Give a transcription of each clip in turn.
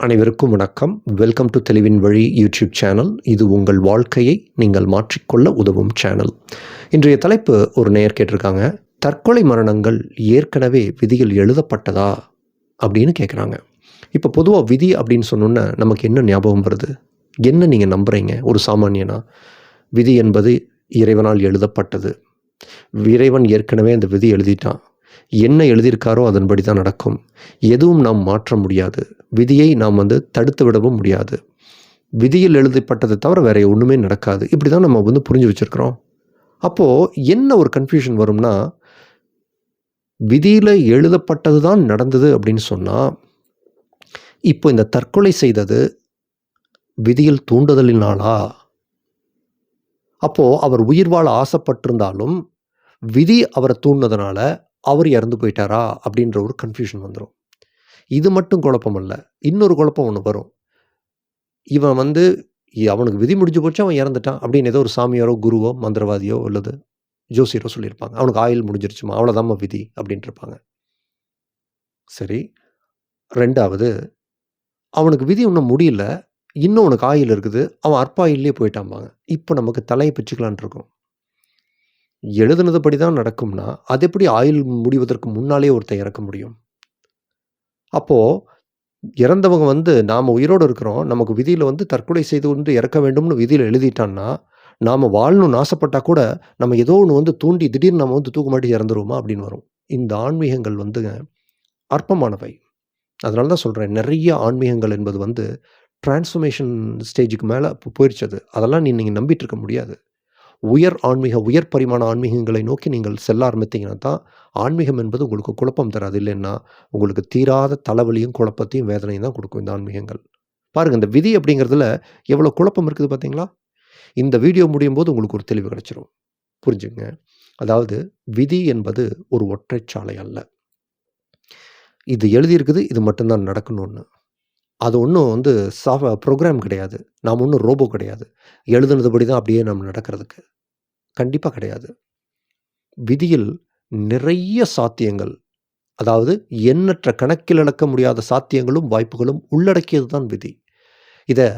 அனைவருக்கும் வணக்கம். Welcome to தெளிவின் வழி யூடியூப் சேனல் இது உங்கள் வாழ்க்கையை நீங்கள் மாற்றிக்கொள்ள உதவும் சேனல் இன்றைய தலைப்பு ஒரு நேயர் கேட்டிருக்காங்க. தற்கொலை மரணங்கள் ஏற்கனவே விதியில் எழுதப்பட்டதா அப்படின்னு கேட்குறாங்க இப்போ பொதுவாக விதி அப்படின்னு சொன்னோன்னே நமக்கு என்ன ஞாபகம் வருது? என்ன நீங்கள் நம்புகிறீங்க ஒரு சாமானியனா? விதி என்பது இறைவனால் எழுதப்பட்டது. இறைவன் ஏற்கனவே அந்த விதி எழுதிட்டான். என்ன எழுதியிருக்காரோ அதன்படி தான் நடக்கும். எதுவும் நாம் மாற்ற முடியாது. விதியை நாம் வந்து தடுத்து விடவும் முடியாது. விதியில் எழுதப்பட்டதை தவிர வேற ஒன்றுமே நடக்காது. இப்படி தான் நம்ம வந்து புரிஞ்சு வச்சுருக்கிறோம். அப்போது என்ன ஒரு கன்ஃபியூஷன் வரும்னா விதியில் எழுதப்பட்டது தான் நடந்தது அப்படின்னு சொன்னால் இப்போ இந்த தற்கொலை செய்தது விதியில் தூண்டுதலினாலா அப்போது அவர் உயிர் வாழ ஆசைப்பட்டிருந்தாலும் விதி அவரை தூண்டினதுனால அவர் இறந்து போயிட்டாரா? அப்படின்ற ஒரு கன்ஃபியூஷன் வந்துடும் இது மட்டும் குழப்பம் அல்ல. இன்னொரு குழப்பம் ஒன்று வரும். இவன் வந்து அவனுக்கு விதி முடிஞ்சு போச்சு அவன் இறந்துட்டான். அப்படின்னு ஏதோ ஒரு சாமியாரோ குருவோ மந்திரவாதியோ அல்லது ஜோசியரோ சொல்லியிருப்பாங்க. அவனுக்கு ஆயுள் முடிஞ்சிருச்சுமா? அவ்வளோதாம்மா விதி. அப்படின்ட்டு இருப்பாங்க சரி. ரெண்டாவது அவனுக்கு விதி இன்னும் முடியல. இன்னும் உனக்கு ஆயில் இருக்குது. அவன் அற்பாயிலே போயிட்டாம்பாங்க இப்போ நமக்கு தலையை பிச்சுக்கலான் இருக்கோம் எழுதுனதுபடி தான் நடக்கும்னா அது எப்படி ஆயுள் முடிவதற்கு முன்னாலே ஒருத்தன் இறக்க முடியும்? அப்போது இறந்தவங்க வந்து நாம் உயிரோடு இருக்கிறோம் நமக்கு விதியில் வந்து தற்கொலை செய்து கொண்டு இறக்க வேண்டும்னு விதியில் எழுதிட்டான்னா நாம் வாழணும்னு ஆசைப்பட்டால் கூட நம்ம ஏதோ ஒன்று வந்து தூண்டி திடீர்னு நம்ம வந்து தூக்கு மாட்டி இறந்துருவோமா அப்படின்னு வரும். இந்த ஆன்மீகங்கள் வந்துங்க அற்பமானவை. அதனால தான் சொல்கிறேன் நிறைய ஆன்மீகங்கள் என்பது வந்து டிரான்ஸ்ஃபர்மேஷன் ஸ்டேஜுக்கு மேலே போயிடுச்சு அது. அதெல்லாம் நீ நீங்கள் நம்பிட்டு இருக்க முடியாது. உயர் ஆன்மீக உயர் பரிமாண ஆன்மீகங்களை நோக்கி நீங்கள் செல்ல ஆரம்பித்தீங்கன்னா தான் ஆன்மீகம் என்பது உங்களுக்கு குழப்பம் தராது. இல்லைன்னா உங்களுக்கு தீராத தலைவலியும் குழப்பத்தையும் வேதனையும் தான் கொடுக்கும் இந்த ஆன்மீகங்கள். பாருங்கள் இந்த விதி அப்படிங்கிறதுல எவ்வளோ குழப்பம் இருக்குது பார்த்தீங்களா? இந்த வீடியோ முடியும் போது உங்களுக்கு ஒரு தெளிவு கிடைச்சிரும். புரிஞ்சுங்க. அதாவது விதி என்பது ஒரு ஒற்றைச்சாலை அல்ல. இது எழுதியிருக்குது இது மட்டும்தான் நடக்கணும்னு. அது ஒன்றும் வந்து சாஃப்ட் ப்ரோக்ராம் கிடையாது. நாம் ஒன்றும் ரோபோ கிடையாது. எழுதுனதுபடி தான் அப்படியே நம்ம நடக்கிறதுக்கு. கண்டிப்பாக கிடையாது. விதியில் நிறைய சாத்தியங்கள். அதாவது எண்ணற்ற கணக்கில் இழக்க முடியாத சாத்தியங்களும் வாய்ப்புகளும் உள்ளடக்கியது தான் விதி. இதை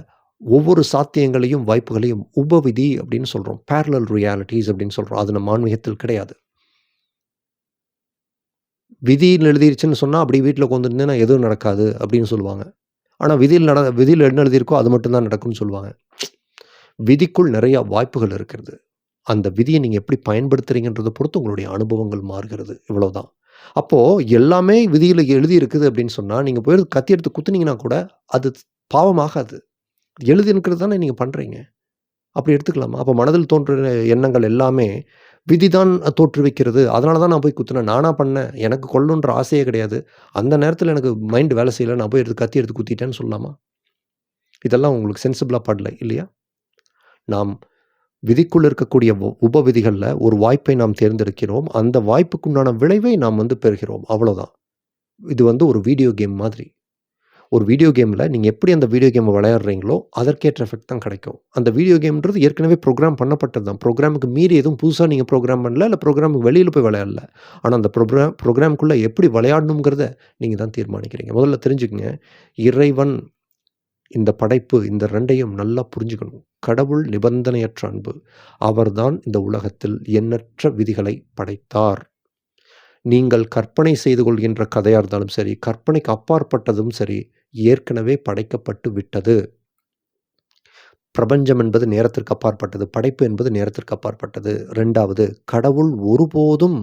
ஒவ்வொரு சாத்தியங்களையும் வாய்ப்புகளையும் உபவிதி அப்படின்னு சொல்கிறோம் பேரலல் ரியாலிட்டிஸ் அப்படின்னு சொல்கிறோம் அது நம்ம ஆன்மீகத்தில் கிடையாது. விதியில் எழுதிருச்சுன்னு சொன்னால் அப்படி வீட்டில் உட்காந்துருந்தேன்னா எதுவும் நடக்காது அப்படின்னு சொல்லுவாங்க. ஆனால் விதியில் நட விதியில் என்ன எழுதியிருக்கோ அது மட்டும்தான் நடக்கும்னு சொல்லுவாங்க. விதிக்குள் நிறையா வாய்ப்புகள் இருக்கிறது. அந்த விதியை நீங்கள் எப்படி பயன்படுத்துறீங்கன்றதை பொறுத்து உங்களுடைய அனுபவங்கள் மாறுகிறது. இவ்வளோதான் அப்போது எல்லாமே விதியில் எழுதி இருக்குது அப்படின்னு சொன்னால் நீங்கள் போய் கத்தி எடுத்து குத்துனீங்கன்னா கூட அது பாவமாகாது. எழுதி இருக்கிறது தானே நீங்கள் பண்ணுறீங்க அப்படி எடுத்துக்கலாமா? அப்போ மனதில் தோன்றுற எண்ணங்கள் எல்லாமே விதி தான் தோற்றுவிக்கிறது. அதனால தான் நான் போய் குத்துனேன். நானாக பண்ணேன். எனக்கு கொல்லுன்ற ஆசையே கிடையாது. அந்த நேரத்தில் எனக்கு மைண்ட் வேலை செய்யலை. நான் போய் எடுத்து கத்தி எடுத்து குத்திட்டேன்னு சொல்லலாமா இதெல்லாம் உங்களுக்கு சென்சிபிளாக படல இல்லையா? நாம் விதிக்குள் இருக்கக்கூடிய உ- உப விதிகளில் ஒரு வாய்ப்பை நாம் தேர்ந்தெடுக்கிறோம். அந்த வாய்ப்புக்குண்டான விளைவை நாம் வந்து பெறுகிறோம். அவ்வளோதான் இது வந்து ஒரு வீடியோ கேம் மாதிரி. ஒரு வீடியோ கேமில் நீங்கள் எப்படி அந்த வீடியோ கேமை விளையாடுறீங்களோ அதற்கேற்ற எஃபெக்ட் தான் கிடைக்கும். அந்த வீடியோ கேம்ன்றது ஏற்கனவே ப்ரோக்ராம் பண்ணப்பட்டது தான். ப்ரோக்ராமுக்கு மீறி எதுவும் புதுசாக நீங்கள் ப்ரோக்ராம் பண்ணல இல்லை ப்ரோக்ராமுக்கு வெளியில் போய் விளையாடல. ஆனால் அந்த ப்ரோக்ராம் ப்ரோக்ராமுக்குள்ளே எப்படி விளையாடணுங்கிறத நீங்கள் தான் தீர்மானிக்கிறீங்க. முதல்ல தெரிஞ்சுக்கங்க. இறைவன் இந்த படைப்பு இந்த ரெண்டையும் நல்லா புரிஞ்சுக்கணும். கடவுள் நிபந்தனையற்ற அன்பு. அவர்தான் இந்த உலகத்தில் எண்ணற்ற விதிகளை படைத்தார். நீங்கள் கற்பனை செய்து கொள்கின்ற கதையாக இருந்தாலும் சரி கற்பனைக்கு அப்பாற்பட்டதும் சரி ஏற்கனவே படைக்கப்பட்டு விட்டது. பிரபஞ்சம் என்பது நேரத்திற்கு அப்பாற்பட்டது படைப்பு என்பது நேரத்திற்கு அப்பாற்பட்டது. ரெண்டாவது கடவுள் ஒருபோதும்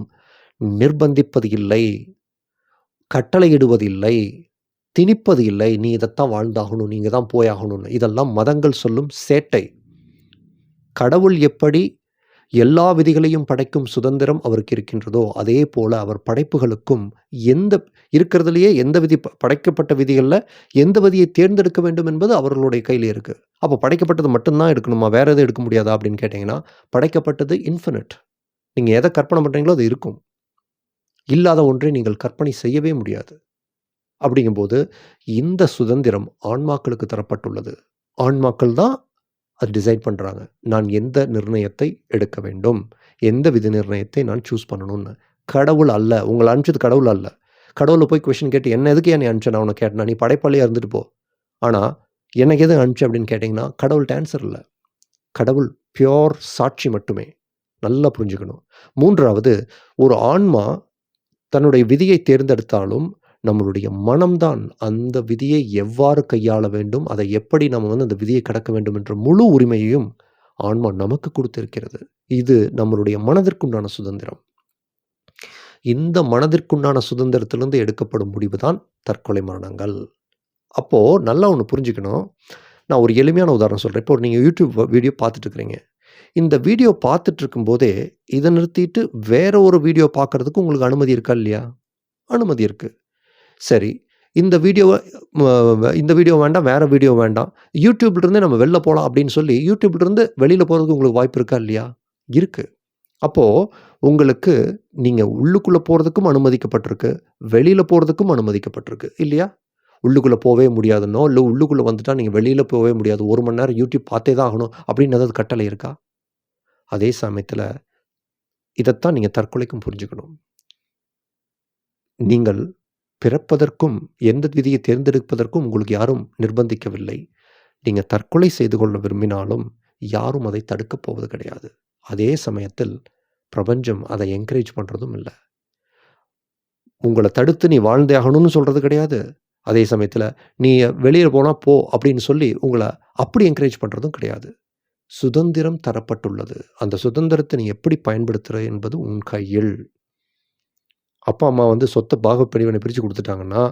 நிர்பந்திப்பது இல்லை கட்டளையிடுவதில்லை திணிப்பது இல்லை. நீ இதைத்தான் வாழ்ந்தாகணும் நீங்கள் தான் போயாகணும்னு. இதெல்லாம் மதங்கள் சொல்லும் சேட்டை. கடவுள் எப்படி எல்லா விதிகளையும் படைக்கும் சுதந்திரம் அவருக்கு இருக்கின்றதோ அதே போல் அவர் படைப்புகளுக்கும் எந்த இருக்கிறதுலையே எந்த விதி ப- படைக்கப்பட்ட விதிகளில் எந்த விதியை தேர்ந்தெடுக்க வேண்டும் என்பது அவர்களுடைய கையில் இருக்குது அப்போ படைக்கப்பட்டது மட்டும்தான் எடுக்கணுமா? வேறு எதுவும் எடுக்க முடியாதா? அப்படின்னு கேட்டிங்கன்னா படைக்கப்பட்டது இன்ஃபினிட் நீங்கள் எதை கற்பனை பண்ணுறீங்களோ அது இருக்கும். இல்லாத ஒன்றை நீங்கள் கற்பனை செய்யவே முடியாது. அப்படிங்கும்போது இந்த சுதந்திரம் ஆன்மாக்களுக்கு தரப்பட்டுள்ளது. ஆன்மாக்கள் தான் அது டிசைட் பண்ணுறாங்க நான் எந்த நிர்ணயத்தை எடுக்க வேண்டும்? எந்த விதி நிர்ணயத்தை நான் சூஸ் பண்ணணும்னு. கடவுள் அல்ல. உங்களை அனுப்பிச்சது கடவுள் அல்ல. கடவுளை போய் கொஷின் கேட்டு என்ன எதுக்கு என்னை அனுப்பிச்ச? நான் உனக்கு கேட்டேன்? நீ படைப்பாளியாக இருந்துட்டு போ. ஆனால் எனக்கு எது அனுப்பிச்சு? அப்படின்னு கேட்டிங்கன்னா கடவுள் ஆன்ஸர் இல்லை. கடவுள் பியோர் சாட்சி மட்டுமே. நல்லா புரிஞ்சுக்கணும். மூன்றாவது ஒரு ஆன்மா தன்னுடைய விதியை தேர்ந்தெடுத்தாலும், நம்மளுடைய மனம்தான் அந்த விதியை எவ்வாறு கையாள வேண்டும், அதை எப்படி நம்ம வந்து அந்த விதியை கடக்க வேண்டும் என்ற முழு உரிமையையும் ஆன்மா நமக்கு கொடுத்திருக்கிறது இது நம்மளுடைய மனதிற்குண்டான சுதந்திரம். இந்த மனதிற்குண்டான சுதந்திரத்திலிருந்து எடுக்கப்படும் முடிவு தான் தற்கொலை மரணங்கள். அப்போது நல்லா ஒன்று புரிஞ்சுக்கணும். நான் ஒரு எளிமையான உதாரணம் சொல்கிறேன் இப்போ நீங்கள் யூடியூப் வீடியோ பார்த்துட்டு இருக்கிறீங்க. இந்த வீடியோ பார்த்துட்டு இருக்கும்போதே, இதை நிறுத்திட்டு வேற ஒரு வீடியோ பார்க்கறதுக்கு உங்களுக்கு அனுமதி இருக்கா? இல்லையா? அனுமதி இருக்குது சரி, இந்த வீடியோவை இந்த வீடியோ வேண்டாம், வேறு வீடியோ வேண்டாம். யூடியூப்லேருந்து நம்ம வெளில போகலாம் அப்படின்னு சொல்லி, யூடியூப்லேருந்து வெளியில் போகிறதுக்கு உங்களுக்கு வாய்ப்பு இருக்கா? இல்லையா? இருக்குது அப்போது உங்களுக்கு நீங்கள் உள்ளுக்குள்ளே போகிறதுக்கும் அனுமதிக்கப்பட்டிருக்கு. வெளியில் போகிறதுக்கும் அனுமதிக்கப்பட்டிருக்கு. இல்லையா? உள்ளுக்குள்ளே போகவே முடியாதுன்னோ, இல்லை உள்ளுக்குள்ளே வந்துட்டால் நீங்கள் வெளியில் போகவே முடியாது. ஒரு மணி நேரம் யூடியூப் பார்த்தே தான் ஆகணும் அப்படின்னு ஏதாவது கட்டளை இருக்கா? அதே சமயத்தில் இதைத்தான் நீங்கள் தற்கொலைக்கும் புரிஞ்சுக்கணும். நீங்கள் பிறப்பதற்கும், எந்த விதியை தேர்ந்தெடுப்பதற்கும் உங்களுக்கு யாரும் நிர்பந்திக்கவில்லை. நீங்கள் தற்கொலை செய்து கொள்ள விரும்பினாலும், யாரும் அதை தடுக்கப் போவது கிடையாது. அதே சமயத்தில் பிரபஞ்சம் அதை என்கரேஜ் பண்ணுறதும் இல்லை உங்களை தடுத்து நீ வாழ்ந்தே ஆகணும்னு சொல்கிறது கிடையாது. அதே சமயத்தில் நீ வெளியே போனால் போ அப்படின்னு சொல்லி உங்களை அப்படி என்கரேஜ் பண்ணுறதும் கிடையாது. சுதந்திரம் தரப்பட்டுள்ளது. அந்த சுதந்திரத்தை நீ எப்படி பயன்படுத்துகிற என்பது உன் கையில். அப்பா, அம்மா வந்து சொத்தை பாகப்பிரிவினை பிரித்து கொடுத்துட்டாங்கன்னா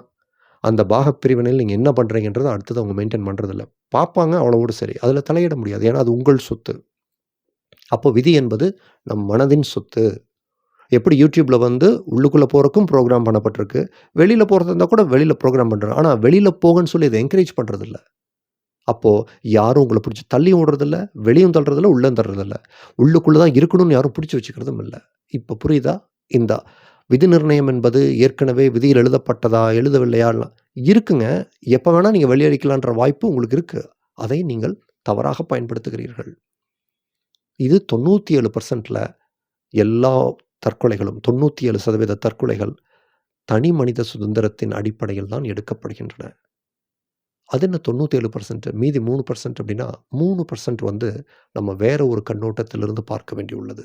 அந்த பாகப்பிரிவினையில் நீங்கள் என்ன பண்றீங்கன்றத அடுத்தது அவங்க மெயின்டைன் பண்ணுறதில்ல பார்ப்பாங்க அவ்வளவோடு சரி. அதில் தலையிட முடியாது. ஏன்னா அது உங்கள் சொத்து. அப்போ விதி என்பது நம் மனதின் சொத்து. எப்படி யூடியூப்பில் வந்து உள்ளுக்குள்ளே போகிறக்கும் ப்ரோக்ராம் பண்ணப்பட்டிருக்கு. வெளியில் போகிறது இருந்தால் கூட வெளியில் ப்ரோக்ராம் பண்ணுறோம் ஆனால் வெளியில் போகன்னு சொல்லி இதை என்கரேஜ் பண்ணுறதில்ல அப்போது யாரும் உங்களை பிடிச்சி தள்ளியும் விடுறதில்ல, வெளியும் தள்ளுறதில்ல, உள்ளே தள்ளுறதில்ல. உள்ளுக்குள்ளே தான் இருக்கணும்னு யாரும் பிடிச்சி வச்சுக்கிறதும் இல்லை இப்போ புரியுதா? இந்தா விதி நிர்ணயம் என்பது ஏற்கனவே விதியில் எழுதப்பட்டதா? எழுதவில்லையா? இருக்குங்க. எப்போ வேணால் நீங்கள் வெளியடிக்கலான்ற வாய்ப்பு உங்களுக்கு இருக்குது அதை நீங்கள் தவறாக பயன்படுத்துகிறீர்கள். இது தொண்ணூற்றி ஏழு பர்சன்டில் எல்லா தற்கொலைகளும் 97% தற்கொலைகள் தனி மனித சுதந்திரத்தின் அடிப்படையில் தான் எடுக்கப்படுகின்றன. அது என்ன 97% மீதி மூணு பர்சன்ட் அப்படின்னா, மூணு பர்சன்ட் வந்து நம்ம வேற ஒரு கண்ணோட்டத்திலிருந்து பார்க்க வேண்டியுள்ளது.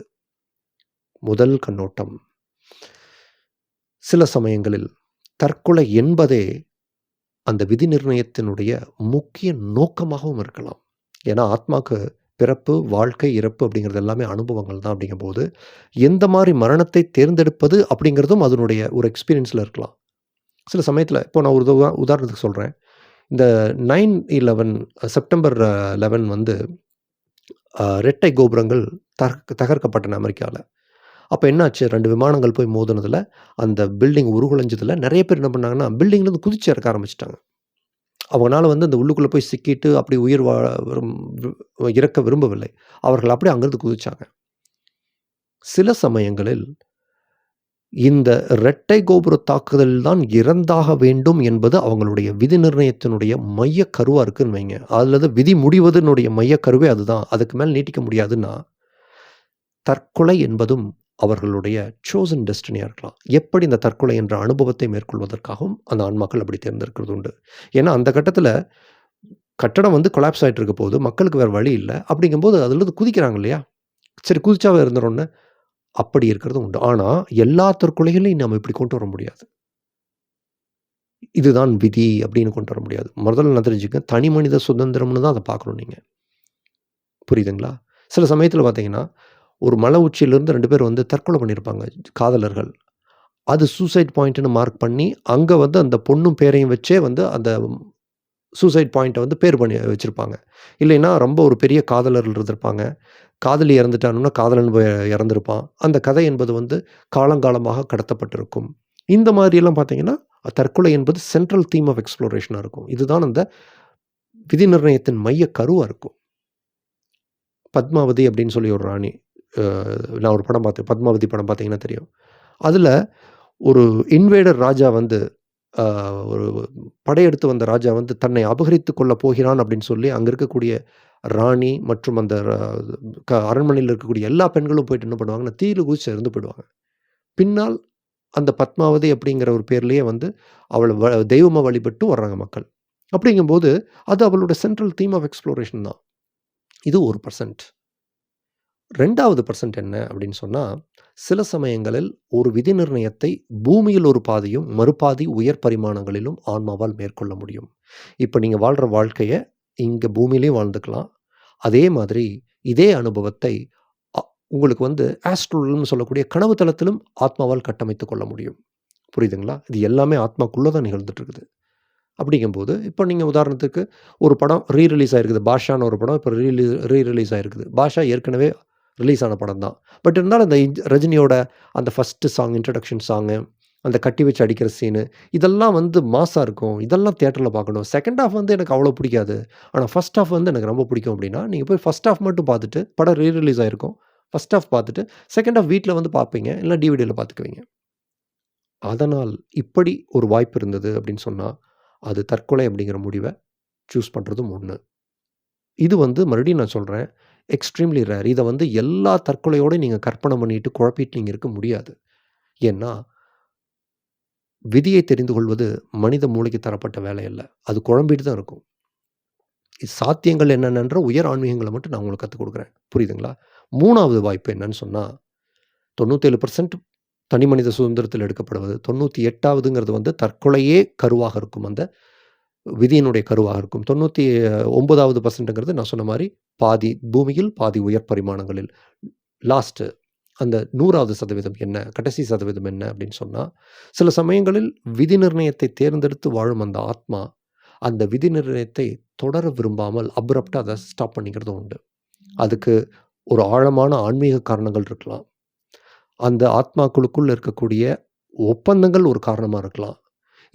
முதல் கண்ணோட்டம். சில சமயங்களில் தற்கொலை என்பதே அந்த விதி நிர்ணயத்தினுடைய முக்கிய நோக்கமாகவும் இருக்கலாம். ஏன்னா ஆத்மாக்கு பிறப்பு, வாழ்க்கை, இறப்பு அப்படிங்கிறது எல்லாமே அனுபவங்கள் தான் அப்படிங்கும்போது, எந்த மாதிரி மரணத்தை தேர்ந்தெடுப்பது அப்படிங்கிறதும் அதனுடைய ஒரு எக்ஸ்பீரியன்ஸில் இருக்கலாம். சில சமயத்தில் இப்போ நான் ஒரு உதாரணத்துக்கு சொல்கிறேன் இந்த 9/11 செப்டம்பர் 11 வந்து ரெட்டை கோபுரங்கள் தக தகர்க்கப்பட்டன அமெரிக்காவில் அப்போ என்னாச்சு ரெண்டு விமானங்கள் போய் மோதினதில் அந்த பில்டிங் உருகுலைஞ்சதில் நிறைய பேர் என்ன பண்ணாங்கன்னா, பில்டிங்லேருந்து குதிச்சு இறக்க ஆரம்பிச்சிட்டாங்க அவங்களால வந்து அந்த உள்ளுக்குள்ளே போய் சிக்கிட்டு அப்படி உயிர் வாழ விரும் இறக்க விரும்பவில்லை. அவர்கள் அப்படியே அங்கிருந்து குதிச்சாங்க. சில சமயங்களில் இந்த இரட்டை கோபுர தாக்குதலில் தான் இறந்தாக வேண்டும் என்பது அவங்களுடைய விதி நிர்ணயத்தினுடைய மையக் கருவாக இருக்குன்னு வைங்க. அல்லது விதி முடிவதனுடைய மையக் கருவே அதுதான். அதுக்கு மேலே நீட்டிக்க முடியாதுன்னா, தற்கொலை என்பதும் அவர்களுடைய சோசன் டெஸ்டினியாக இருக்கலாம். எப்படி இந்த தற்கொலை என்ற அனுபவத்தை மேற்கொள்வதற்காகவும் அந்த ஆன்மாக்கள் அப்படி தேர்ந்தெடுக்கிறது உண்டு. ஏன்னா அந்த கட்டத்தில் கட்டடம் வந்து கொலாப்ஸ் ஆகிட்டு இருக்க போது, மக்களுக்கு வேறு வழி இல்லை அப்படிங்கும்போது அதிலிருந்து குதிக்கிறாங்க இல்லையா? சரி குதிச்சாவே இருந்துரும்னு. அப்படி இருக்கிறதும் உண்டு. ஆனால் எல்லா தற்கொலைகளையும் நம்ம இப்படி கொண்டு வர முடியாது. இதுதான் விதி அப்படின்னு கொண்டு வர முடியாது. முதல்ல நான் தெரிஞ்சுக்க தனி மனித சுதந்திரம்னு தான் அதை பார்க்கணும் நீங்கள் புரியுதுங்களா? சில சமயத்தில் பார்த்தீங்கன்னா, ஒரு மலை உச்சியிலேருந்து ரெண்டு பேர் வந்து தற்கொலை பண்ணியிருப்பாங்க காதலர்கள். அது சூசைட் பாயிண்ட்னு மார்க் பண்ணி, அங்கே வந்து அந்த பொண்ணும் பேரையும் வச்சே வந்து அந்த சூசைட் பாயிண்ட்டை வந்து பேர் பண்ணி வச்சுருப்பாங்க இல்லைன்னா ரொம்ப ஒரு பெரிய காதலர்கள் இருந்திருப்பாங்க. காதலி இறந்துட்டாங்கன்னா, காதலன் போய் அந்த கதை என்பது வந்து காலங்காலமாக கடத்தப்பட்டிருக்கும். இந்த மாதிரியெல்லாம் பார்த்தீங்கன்னா, தற்கொலை என்பது சென்ட்ரல் தீம் ஆஃப் எக்ஸ்ப்ளோரேஷனாக இருக்கும். இதுதான் அந்த விதி நிர்ணயத்தின் மையக் கருவாக இருக்கும். பத்மாவதி அப்படின்னு சொல்லி ஒரு ராணி. நான் ஒரு படம் பார்த்தேன். பத்மாவதி படம் பார்த்தீங்கன்னா தெரியும். அதில் ஒரு இன்வேடர் ராஜா வந்து ஒரு படையெடுத்து வந்த ராஜா வந்து தன்னை அபகரித்து கொள்ள போகிறான் அப்படின்னு சொல்லி, அங்கே இருக்கக்கூடிய ராணி மற்றும் அந்த க அரண்மனையில் இருக்கக்கூடிய எல்லா பெண்களும் போயிட்டு என்ன பண்ணுவாங்கன்னா, தீயில குதிச்சு இருந்து போயிடுவாங்க. பின்னால் அந்த பத்மாவதி அப்படிங்கிற ஒரு பேர்லேயே வந்து அவளை வ தெய்வமாக வழிபட்டு வர்றாங்க மக்கள். அப்படிங்கும்போது அது அவளோட சென்ட்ரல் தீம் ஆஃப் எக்ஸ்ப்ளோரேஷன் தான் இது ஒரு பர்சன்ட் ரெண்டாவது பர்சன்ட் என்ன அப்படின்னு சொன்னால் சில சமயங்களில் ஒரு விதி நிர்ணயத்தை பூமியில் ஒரு பாதியும் மறுபாதி உயர் பரிமாணங்களிலும் ஆன்மாவால் மேற்கொள்ள முடியும். இப்போ நீங்கள் வாழ்கிற வாழ்க்கையை இங்கே பூமியிலையும் வாழ்ந்துக்கலாம். அதே மாதிரி இதே அனுபவத்தை அ- உங்களுக்கு வந்து ஆஸ்ட்ரோல்னு சொல்லக்கூடிய கனவு தளத்திலும் ஆத்மாவால் கட்டமைத்து கொள்ள முடியும். புரியுதுங்களா? இது எல்லாமே ஆத்மாக்குள்ளே தான் நிகழ்ந்துட்டு இருக்குது அப்படிங்கும்போது இப்போ நீங்கள் உதாரணத்துக்கு ஒரு படம் ரீ ரிலீஸ் ஆயிருக்குது. பாஷான்னு ஒரு படம் இப்போ ரீ ரீ ரிலீஸ் ஆயிருக்குது. பாஷா ஏற்கனவே ரிலீஸ் ஆன படம் தான் பட் இருந்தாலும் அந்த ரஜினியோட அந்த ஃபஸ்ட்டு சாங் இன்ட்ரடக்ஷன் சாங்கு அந்த கட்டி வச்சு அடிக்கிற சீனு இதெல்லாம் வந்து மாசாக இருக்கும். இதெல்லாம் தேட்டரில் பார்க்கணும். செகண்ட் ஹாஃப் வந்து எனக்கு அவ்வளோ பிடிக்காது. ஆனால் ஃபஸ்ட் ஹாஃப் வந்து எனக்கு ரொம்ப பிடிக்கும் அப்படின்னா நீங்கள் போய் ஃபஸ்ட் ஹாஃப் மட்டும் பார்த்துட்டு படம் ரீ ரிலீஸ் ஆகிருக்கும் ஃபஸ்ட் ஹாஃப் பார்த்துட்டு செகண்ட் ஹாஃப் வீட்டில் வந்து பார்ப்பீங்க. இல்லை டிவிடியில் பார்த்துக்குவீங்க. அதனால் இப்படி ஒரு வாய்ப்பு இருந்தது அப்படின்னு சொன்னால் அது தற்கொலை அப்படிங்கிற முடிவை சூஸ் பண்ணுறதும் ஒன்று இது வந்து மறுபடியும் நான் சொல்கிறேன் எக்ஸ்ட்ரீம்லி ரேர் இதை வந்து எல்லா தற்கொலையோடு நீங்கள் கற்பனை பண்ணிட்டு குழப்பிட்டு நீங்கள் இருக்க முடியாது. ஏன்னா விதியை தெரிந்து கொள்வது மனித மூளைக்கு தரப்பட்ட வேலை அல்ல. அது குழம்பிட்டு தான் இருக்கும். இது சாத்தியங்கள் என்னென்னன்ற உயர் ஆன்மீகங்களை மட்டும் நான் உங்களுக்கு கற்றுக் கொடுக்குறேன். புரியுதுங்களா? மூணாவது வாய்ப்பு என்னன்னு சொன்னால் தொண்ணூற்றேழு பர்சன்ட் தனி மனித சுதந்திரத்தில் எடுக்கப்படுவது தொண்ணூற்றி எட்டாவதுங்கிறது வந்து தற்கொலையே கருவாக இருக்கும். அந்த விதியினுடைய கருவாக இருக்கும். தொண்ணூற்றி ஒன்பதாவது பர்சன்ட்டுங்கிறது நான் சொன்ன மாதிரி பாதி பூமியில் பாதி உயர் பரிமாணங்களில். லாஸ்ட்டு அந்த நூறாவது சதவீதம் என்ன? கடைசி சதவீதம் என்ன அப்படின்னு சொன்னால் சில சமயங்களில் விதி நிர்ணயத்தை தேர்ந்தெடுத்து வாழும் அந்த ஆத்மா அந்த விதி நிர்ணயத்தை தொடர விரும்பாமல் அப்ரப்டாக அதை ஸ்டாப் பண்ணிக்கிறதும் உண்டு. அதுக்கு ஒரு ஆழமான ஆன்மீக காரணங்கள் இருக்கலாம். அந்த ஆத்மாக்களுக்குள் இருக்கக்கூடிய ஒப்பந்தங்கள் ஒரு காரணமாக இருக்கலாம்.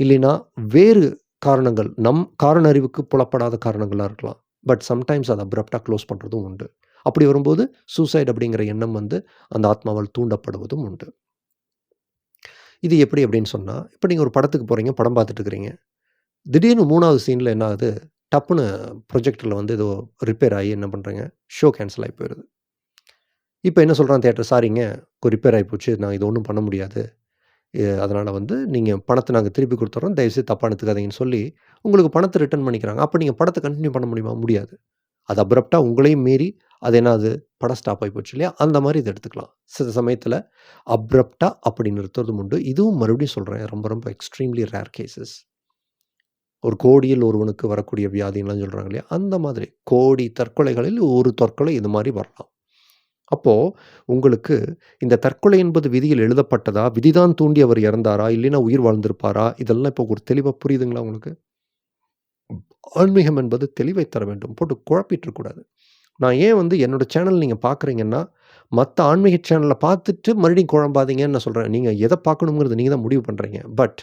இல்லைன்னா வேறு காரணங்கள் நம் காரண அறிவுக்கு புலப்படாத காரணங்களாக இருக்கலாம். பட் சம்டைம்ஸ் அதை அப்ரப்டாக க்ளோஸ் பண்ணுறதும் உண்டு. அப்படி வரும்போது சூசைட் அப்படிங்கிற எண்ணம் வந்து அந்த ஆத்மாவால் தூண்டப்படுவதும் உண்டு. இது எப்படி அப்படின்னு சொன்னால் இப்போ நீங்கள் ஒரு படத்துக்கு போகிறீங்க படம் பார்த்துட்டு இருக்கிறீங்க. திடீர்னு மூணாவது சீனில் என்ன ஆகுது? டப்புன்னு ப்ரொஜெக்டரில் வந்து ஏதோ ரிப்பேர் ஆகி என்ன பண்ணுறீங்க ஷோ கேன்சல் ஆகி போயிடுது இப்போ என்ன சொல்கிறான் தேட்டர் சாரிங்க ரிப்பேர் ஆகி போச்சு. நான் இது ஒன்றும் பண்ண முடியாது. அதனால் வந்து நீங்கள் பணத்தை நாங்கள் திருப்பி கொடுத்துட்றோம் தயவுசெய்து தப்பாக எடுத்துக்காதீங்கன்னு சொல்லி உங்களுக்கு பணத்தை ரிட்டர்ன் பண்ணிக்கிறாங்க. அப்போ நீங்கள் படத்தை கண்டினியூ பண்ண முடியுமா? முடியாது. அது அப்ரப்டாக உங்களையும் மீறி அது என்னது? படம் ஸ்டாப் ஆகி போச்சு இல்லையா? அந்த மாதிரி இதை எடுத்துக்கலாம். சில சமயத்தில் அப்ரப்டாக அப்படி நிறுத்துறதும் உண்டு. இதுவும் மறுபடியும் சொல்கிறேன் ரொம்ப ரொம்ப எக்ஸ்ட்ரீம்லி ரேர் கேசஸ் ஒரு கோடியில் ஒருவனுக்கு வரக்கூடிய வியாதின்லாம் சொல்கிறாங்க இல்லையா? அந்த மாதிரி. கோடி தற்கொலைகளில் ஒரு தற்கொலை இது மாதிரி வரலாம். அப்போது உங்களுக்கு இந்த தற்கொலை என்பது விதியில் எழுதப்பட்டதா? விதிதான் தூண்டி அவர் இறந்தாரா? இல்லைன்னா உயிர் வாழ்ந்திருப்பாரா? இதெல்லாம் இப்போ ஒரு தெளிவாக புரியுதுங்களா உங்களுக்கு? ஆன்மீகம் என்பது தெளிவை தர வேண்டும். போட்டு குழப்பிட்டு இருக்கக்கூடாது நான் ஏன் வந்து என்னோட சேனல் நீங்கள் பார்க்குறீங்கன்னா மற்ற ஆன்மீக சேனலை பார்த்துட்டு மறுபடியும் குழம்பாதீங்கன்னு நான் சொல்கிறேன் நீங்கள் எதை பார்க்கணுங்கிறது நீங்கள் தான் முடிவு பண்ணுறீங்க பட்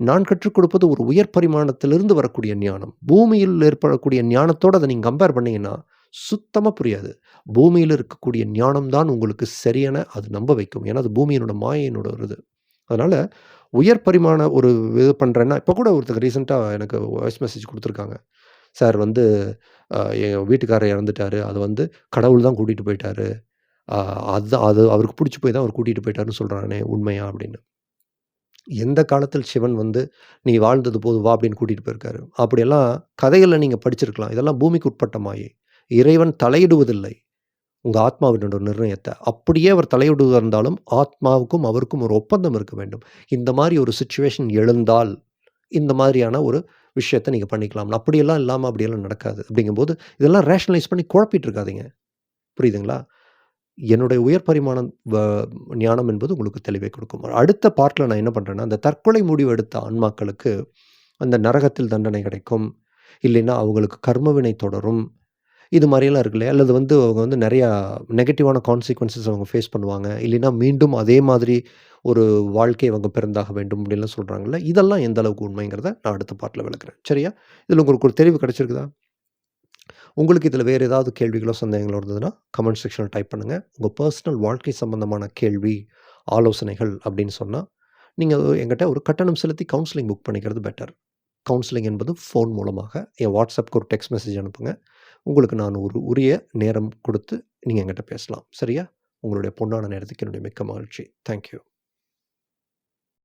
நான் கற்றுக் கொடுப்பது ஒரு உயர் பரிமாணத்திலிருந்து வரக்கூடிய ஞானம். பூமியில் ஏற்படக்கூடிய ஞானத்தோடு அதை நீங்கள் கம்பேர் பண்ணிங்கன்னா சுத்தமாக புரியாது. பூமியில் இருக்கக்கூடிய ஞானம் தான் உங்களுக்கு சரியான அது நம்ப வைக்கும். ஏன்னா அது பூமியினோட மாயினோட ஒரு இது. அதனால் உயர் பரிமாண ஒரு இது பண்ணுறேன்னா இப்போ கூட ஒருத்தர் ரீசெண்டாக எனக்கு வாய்ஸ் மெசேஜ் கொடுத்துருக்காங்க. சார் வந்து என் வீட்டுக்காரர் இறந்துட்டாரு. அது வந்து கடவுள் தான் கூட்டிகிட்டு போயிட்டாரு. அதுதான் அது அவருக்கு பிடிச்சி போய் தான் அவர் கூட்டிகிட்டு போயிட்டாருன்னு சொல்கிறானே உண்மையா? அப்படின்னு. எந்த காலத்தில் சிவன் வந்து நீ வாழ்ந்தது போது வா அப்படின்னு கூட்டிகிட்டு போயிருக்காரு. அப்படியெல்லாம் கதைகளில் நீங்கள் படிச்சிருக்கலாம். இதெல்லாம் பூமிக்கு உட்பட்ட மாயை. இறைவன் தலையிடுவதில்லை. உங்கள் ஆத்மாவினோட நிர்ணயத்தை. அப்படியே அவர் தலையிடுவதாக இருந்தாலும் ஆத்மாவுக்கும் அவருக்கும் ஒரு ஒப்பந்தம் இருக்க வேண்டும். இந்த மாதிரி ஒரு சுச்சுவேஷன் எழுந்தால் இந்த மாதிரியான ஒரு விஷயத்தை நீங்கள் பண்ணிக்கலாம். அப்படியெல்லாம் இல்லாமல் அப்படியெல்லாம் நடக்காது. அப்படிங்கும்போது இதெல்லாம் ரேஷனலைஸ் பண்ணி குழப்பிட்டு இருக்காதீங்க புரியுதுங்களா? என்னுடைய உயர் பரிமாணம் வ- ஞானம் என்பது உங்களுக்கு தெளிவை கொடுக்கும். அடுத்த பாட்டில் நான் என்ன பண்ணுறேன்னா அந்த தற்கொலை முடிவு எடுத்த ஆன்மாக்களுக்கு அந்த நரகத்தில் தண்டனை கிடைக்கும். இல்லைன்னா அவங்களுக்கு கர்மவினை தொடரும். இது மாதிரியெல்லாம் இருக்கு இல்லையா அல்லது வந்து அவங்க வந்து நிறையா நெகட்டிவான கான்சிக்வன்சஸ் அவங்க ஃபேஸ் பண்ணுவாங்க. இல்லைன்னா மீண்டும் அதே மாதிரி ஒரு வாழ்க்கை அவங்க பிறந்தாக வேண்டும் அப்படின்லாம் சொல்கிறாங்கல்ல இதெல்லாம் எந்த அளவுக்கு உண்மைங்கிறத நான் அடுத்த பாட்டில் விளக்குறேன். சரியா? இதில் உங்களுக்கு ஒரு தெளிவு கிடைச்சிருக்குதா? உங்களுக்கு இதில் வேறு ஏதாவது கேள்விகளோ சந்தேகங்களோ இருந்ததுன்னா கமெண்ட் செக்ஷனில் டைப் பண்ணுங்கள் உங்கள் பர்சனல் வாழ்க்கை சம்பந்தமான கேள்வி ஆலோசனைகள் அப்படின்னு சொன்னால் நீங்கள் எங்கிட்ட ஒரு கட்டணம் செலுத்தி கவுன்சிலிங் புக் பண்ணிக்கிறது பெட்டர் கவுன்சிலிங் என்பது ஃபோன் மூலமாக என் வாட்ஸ்அப்க்கு ஒரு டெக்ஸ்ட் மெசேஜ் அனுப்புங்க. உங்களுக்கு நான் ஒரு உரிய நேரம் கொடுத்து நீங்கள் எங்கிட்ட பேசலாம். சரியா? உங்களுடைய பொண்ணான நேரத்துக்கு என்னுடைய மிக்க மகிழ்ச்சி. தேங்க்யூ